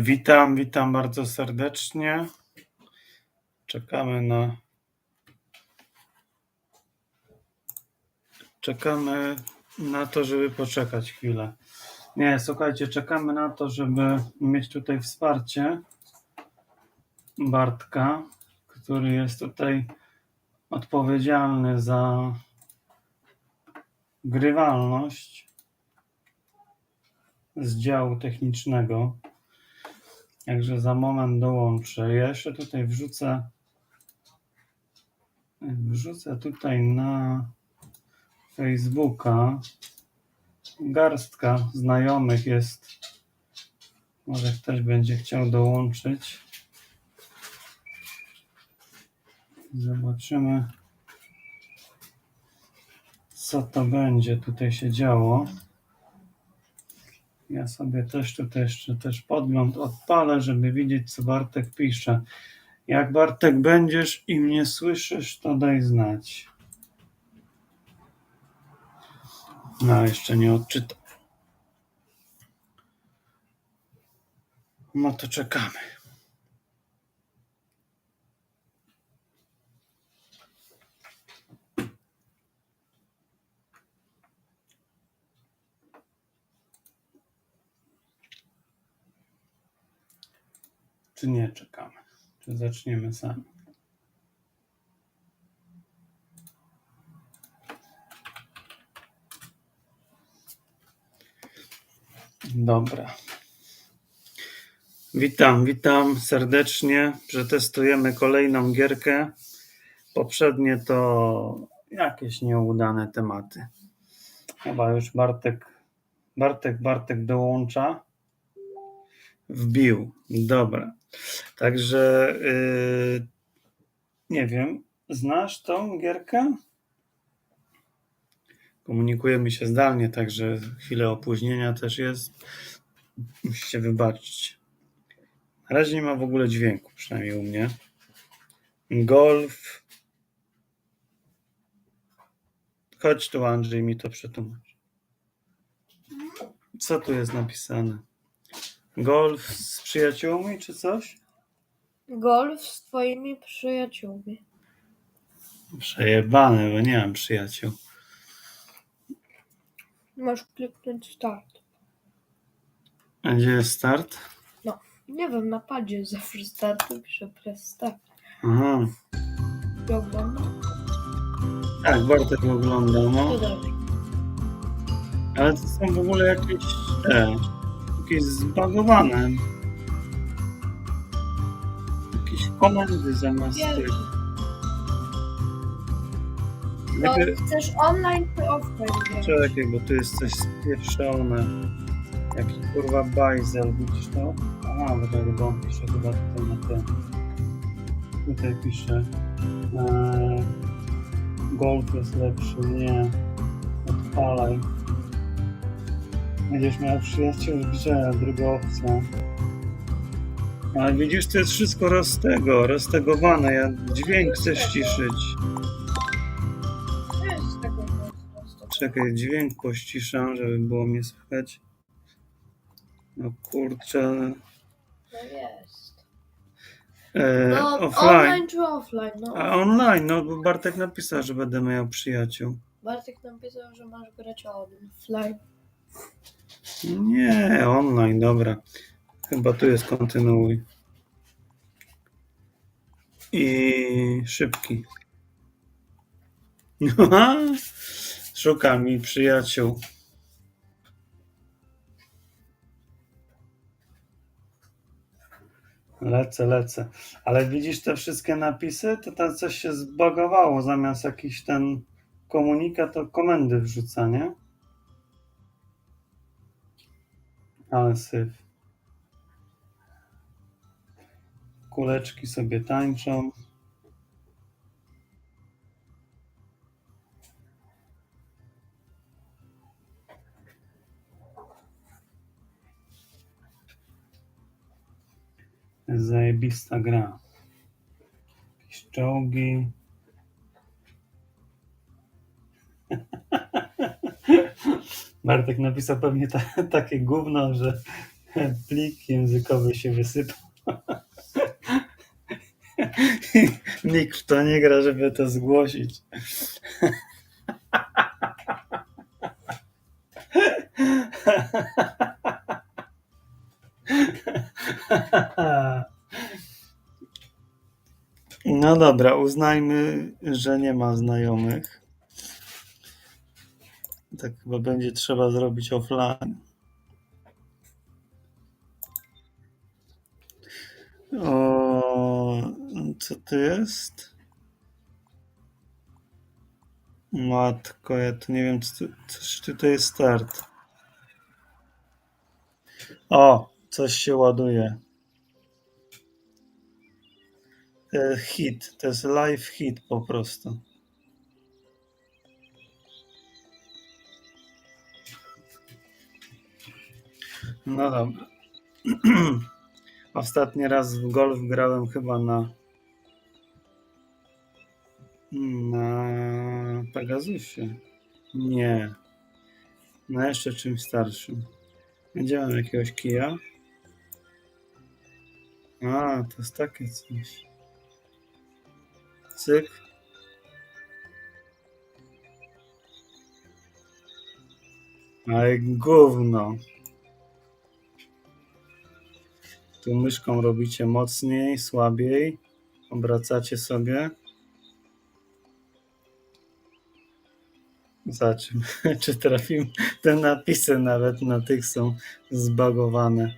Witam, witam bardzo serdecznie. Czekamy na. Czekamy na to, żeby poczekać chwilę. Nie, słuchajcie, czekamy na to, żeby mieć tutaj wsparcie Bartka, który jest tutaj odpowiedzialny za grywalność z działu technicznego. Także za moment dołączę. Ja jeszcze tutaj wrzucę. Wrzucę tutaj na Facebooka. Garstka znajomych jest. Może ktoś będzie chciał dołączyć. Zobaczymy, co to będzie tutaj się działo. Ja sobie też tutaj jeszcze też podgląd odpalę, żeby widzieć, co Bartek pisze. Jak Bartek będziesz i mnie słyszysz, to daj znać. No, jeszcze nie odczytam. No to czekamy. Czy nie czekamy? Czy zaczniemy sami? Dobra. Witam, witam serdecznie. Przetestujemy kolejną gierkę. Poprzednie to jakieś nieudane tematy. Chyba już Bartek, Bartek, Bartek dołącza. Wbił. Dobra. Także yy, nie wiem, znasz tą gierkę? Komunikujemy się zdalnie, także chwilę opóźnienia też jest. Musicie wybaczyć. Na razie nie ma w ogóle dźwięku, przynajmniej u mnie. Golf. Chodź tu, Andrzej, mi to przetłumacz. Co tu jest napisane? Golf z przyjaciółmi, czy coś? Golf z twoimi przyjaciółmi. Przejebane, bo nie mam przyjaciół. Masz kliknąć start. A gdzie jest start? Nie wiem, na padzie zawsze startu pisze press start. Aha. Oglądam. Tak, Bartek ogląda, To no. dobrze. Ale to są w ogóle jakieś te, jakieś zbagowane. Jakieś komendy zamiast Wiem. tych. No, Lepiej, chcesz online czy offline grać? czekaj, bo tu jest coś spieszone. Jaki kurwa bajzel, widzisz to? Bo tak, bo on pisze chyba tutaj na ten. Tutaj pisze. Eee, golf jest lepszy, nie. Odpalaj. Będziesz miał przyjaciół grze, druga opcja. Ale widzisz, to jest wszystko roz tego, roztegowane. Ja dźwięk chcę ściszyć. Czekaj, dźwięk pościszam, żeby było mnie słychać. No kurczę. No jest. E, No, offline. online czy offline? No. A online, no bo Bartek napisał, że będę miał przyjaciół. Bartek napisał, że masz grać offline. Nie, online, dobra. Chyba tu jest kontynuuj. I szybki. Szuka mi przyjaciół. Lecę, lecę. Ale widzisz te wszystkie napisy? To tam coś się zbagowało. Zamiast jakiś ten komunikat, to komendy wrzuca, nie? Ale syf. Kuleczki sobie tańczą. Zajebista gra. Jakieś czołgi. Bartek napisał pewnie ta, takie gówno, że Plik językowy się wysypał. Nikt w to nie gra, żeby to zgłosić. No dobra, uznajmy, że nie ma znajomych. Tak chyba będzie trzeba zrobić offline. O, co to jest? Matko, ja tu nie wiem, co, coś tutaj jest start. O, coś się ładuje. E, Hit, to jest live hit po prostu. No dobra. Ostatni raz w golf grałem chyba na na Pegasusie. Nie. Na jeszcze czymś starszym. Mam jakiegoś kija? A, to jest takie coś. Cyk. Ale gówno. Tu myszką robicie mocniej, słabiej. Obracacie sobie. Zobaczymy, czy trafimy. Te napisy nawet na tych są zbagowane.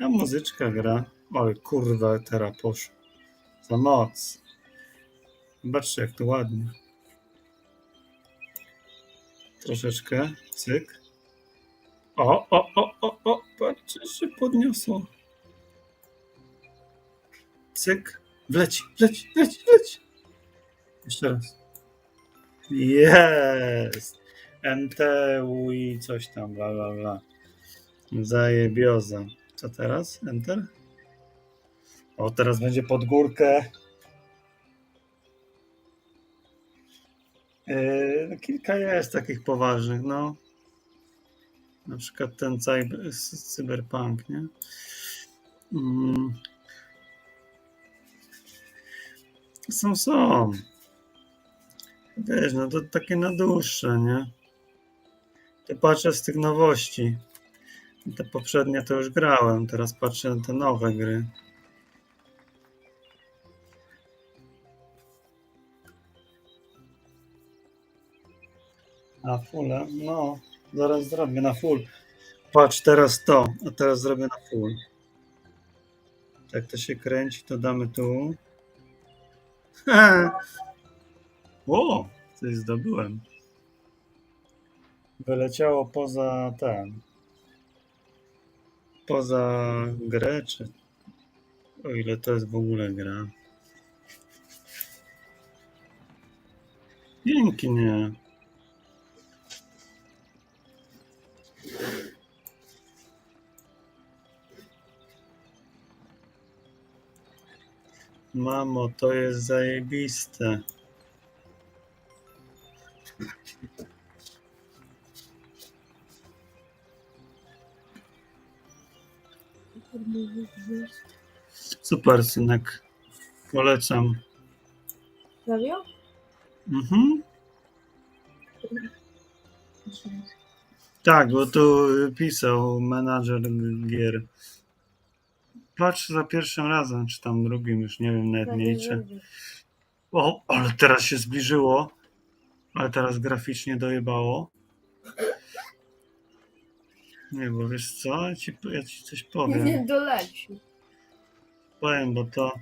A muzyczka gra. Oj, kurwa, teraz poszło. Za moc. Zobaczcie, jak to ładnie. Troszeczkę. Cyk. O, o, o, o, o, patrzcie, się podniosło. Cyk. Wleci, wleci, wleci, wleci. Jeszcze raz. Jest! MTU i coś tam, bla, bla, bla. Zajebioza. Co teraz? Enter? O, teraz będzie pod górkę. Yy, no kilka jest takich poważnych, no. Na przykład ten cyber, cyberpunk, nie? Mm. Są, są. Wiesz, no to takie na dłuższe, nie? To patrzę z tych nowości. Te poprzednie to już grałem, teraz patrzę na te nowe gry. Na full, no, zaraz zrobię na full. Patrz, teraz to, a teraz zrobię na full. Jak to się kręci, to damy tu. O, coś zdobyłem. Wyleciało poza ten. Poza grę, czy. O ile to jest w ogóle gra. Pięknie. Mamo, to jest zajebiste. Super, synek. Polecam. Serio? Mhm. Tak, bo tu pisał menadżer gier. Patrz za pierwszym razem, czy tam drugim, już nie wiem nawet nie liczę. O, ale teraz się zbliżyło. Ale teraz graficznie dojebało. Nie, bo wiesz co? Ja ci, ja ci coś powiem. Nie doleci. Powiem, bo to,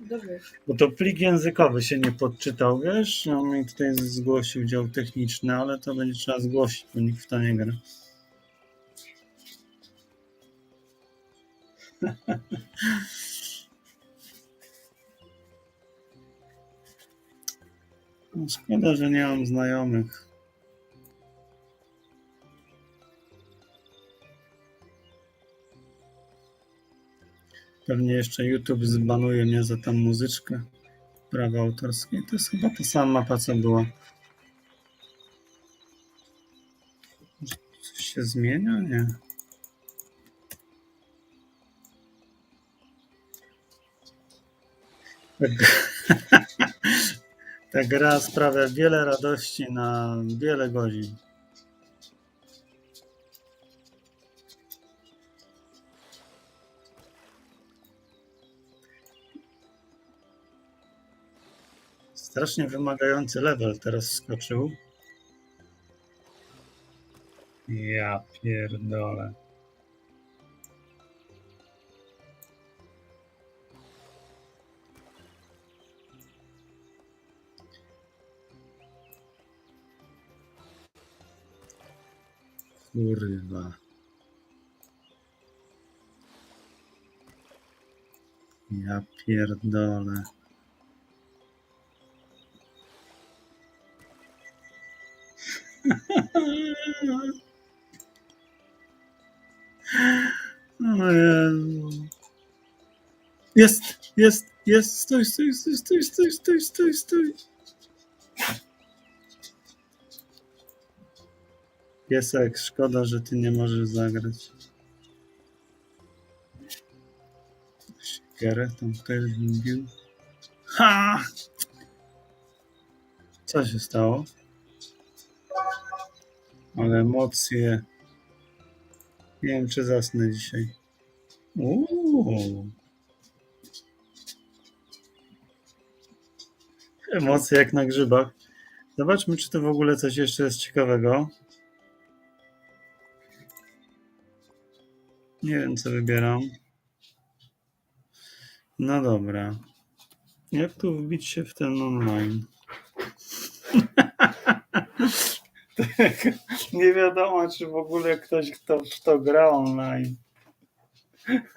Dobrze. bo to plik językowy się nie podczytał, wiesz? On mi tutaj zgłosił dział techniczny, ale to będzie trzeba zgłosić, bo nikt w to nie gra. No, Szkoda, że nie mam znajomych. Pewnie jeszcze YouTube zbanuje mnie za tam muzyczkę. Prawa autorskie. To jest chyba ta sama mapa, co była. Coś się zmienia? Nie. Ta gra sprawia wiele radości na wiele godzin. Strasznie wymagający level teraz skoczył. Ja pierdolę. Kurwa. Ja pierdolę. O Jezu. Jest, jest, jest, stój, stój, stój, stój, stój, stój, stój, stój. Piesek, szkoda, że ty nie możesz zagrać. Siekierę tam ktoś zgubił. Ha! Co się stało? Ale emocje. Nie wiem, czy zasnę dzisiaj. Uuu. Emocje jak na grzybach. Zobaczmy, czy to w ogóle coś jeszcze jest ciekawego. Nie wiem, co wybieram. No dobra. Jak tu wbić się w ten online? Nie wiadomo, czy w ogóle ktoś, kto w to gra online.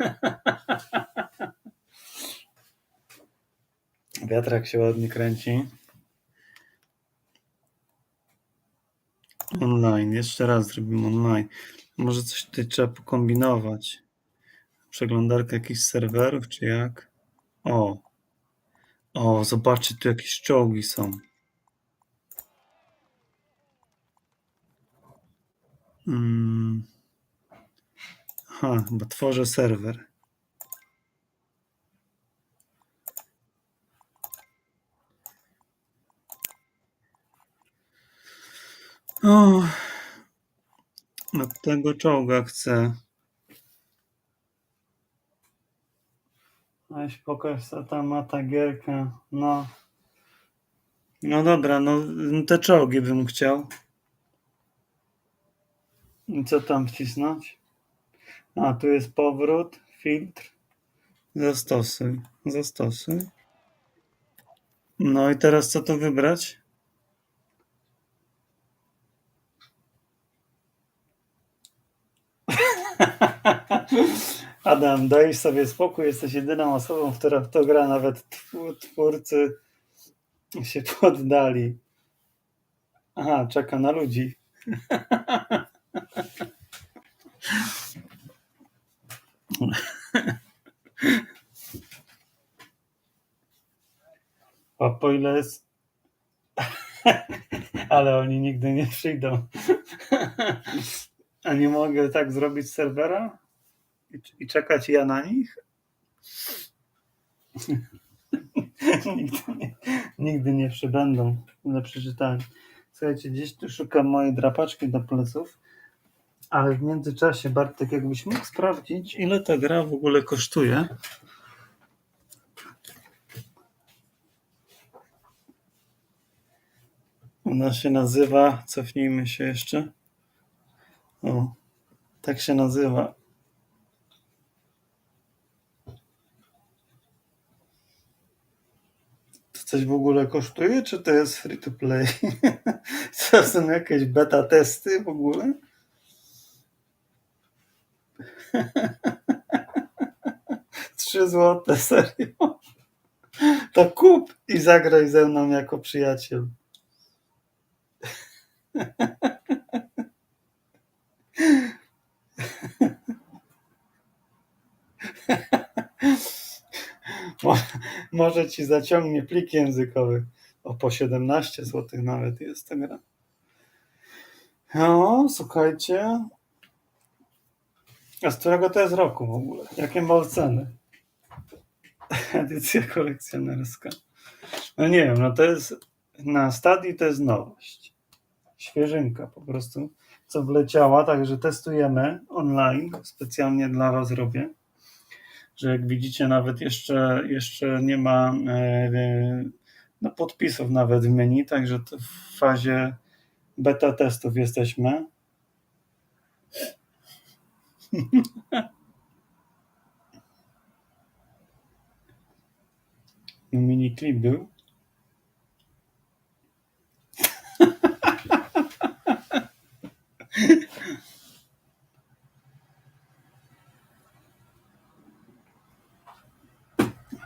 Wiatrak się ładnie kręci. Online. Jeszcze raz zrobimy online. Może coś tutaj trzeba pokombinować. Przeglądarka jakichś serwerów, czy jak? O. O, zobaczcie, tu jakieś czołgi są. Mm. Aha, tworzę serwer. O, od tego czołga chcę. Weź pokaż co tam ma ta gierka. No. No dobra, no te czołgi bym chciał. I co tam wcisnąć? A, tu jest powrót, filtr. Zastosuj, zastosuj. No i teraz co tu wybrać? Adam, daj sobie spokój, jesteś jedyną osobą, która w to gra, nawet tw- twórcy się poddali. Aha, czeka na ludzi. A po ile jest... Ale oni nigdy nie przyjdą. A nie mogę tak zrobić serwera? I, i czekać ja na nich? nigdy, nie, nigdy nie przybędą. Ale przeczytałem. Słuchajcie, gdzieś tu szukam mojej drapaczki do pleców, ale w międzyczasie, Bartek, jakbyś mógł sprawdzić, ile ta gra w ogóle kosztuje? Ona się nazywa, cofnijmy się jeszcze. O, tak się nazywa. Coś w ogóle kosztuje, czy to jest free to play? To są jakieś beta testy w ogóle? Trzy złote, serio? To kup i zagraj ze mną jako przyjaciel. Mo- Może ci zaciągnie plik językowy. O po 17 zł nawet jest ta gra. No, słuchajcie. A z którego to jest roku w ogóle? Jakie ma ceny? Edycja kolekcjonerska. No nie wiem, no to jest na stadii to jest nowość. Świeżynka po prostu, co wleciała, także testujemy online, specjalnie dla Was robię. Że jak widzicie, nawet jeszcze, jeszcze nie ma e, e, no, podpisów nawet w menu, także w fazie beta testów jesteśmy. Mini klip był.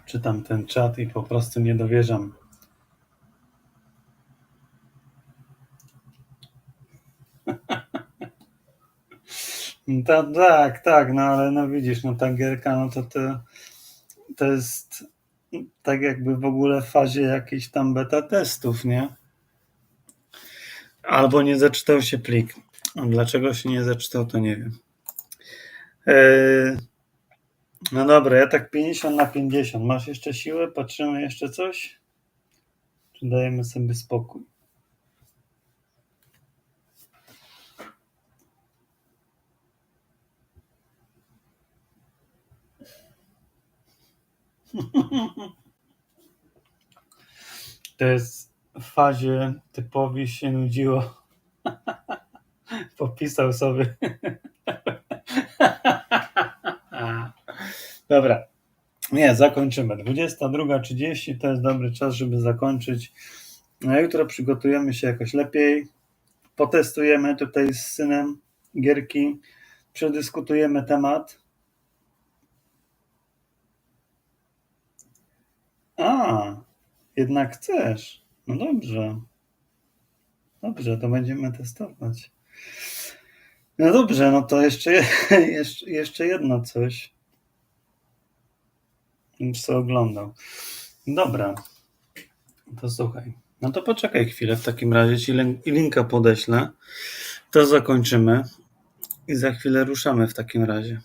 Czytam ten czat i po prostu nie dowierzam. Ta, tak, tak, no ale no widzisz, no ta gierka, no to, to, to jest tak jakby w ogóle w fazie jakiejś tam beta testów, nie? Albo nie zaczytał się plik. Dlaczego się nie zaczytał, to nie wiem. Eee, no dobra, ja tak 50 na 50. Masz jeszcze siłę? Patrzymy jeszcze coś? Czy dajemy sobie spokój? To jest w fazie typowi się nudziło. Popisał sobie. Dobra. Nie, zakończymy. 22.30 to jest dobry czas, żeby zakończyć. Na jutro przygotujemy się jakoś lepiej. Potestujemy tutaj z synem gierki. Przedyskutujemy temat. A, jednak chcesz. No dobrze. Dobrze, to będziemy testować. No dobrze, no to jeszcze, jeszcze, jeszcze jedno coś. Już co oglądał. Dobra. To słuchaj. No to poczekaj chwilę. W takim razie ci lin- linka podeślę. To zakończymy. I za chwilę ruszamy w takim razie.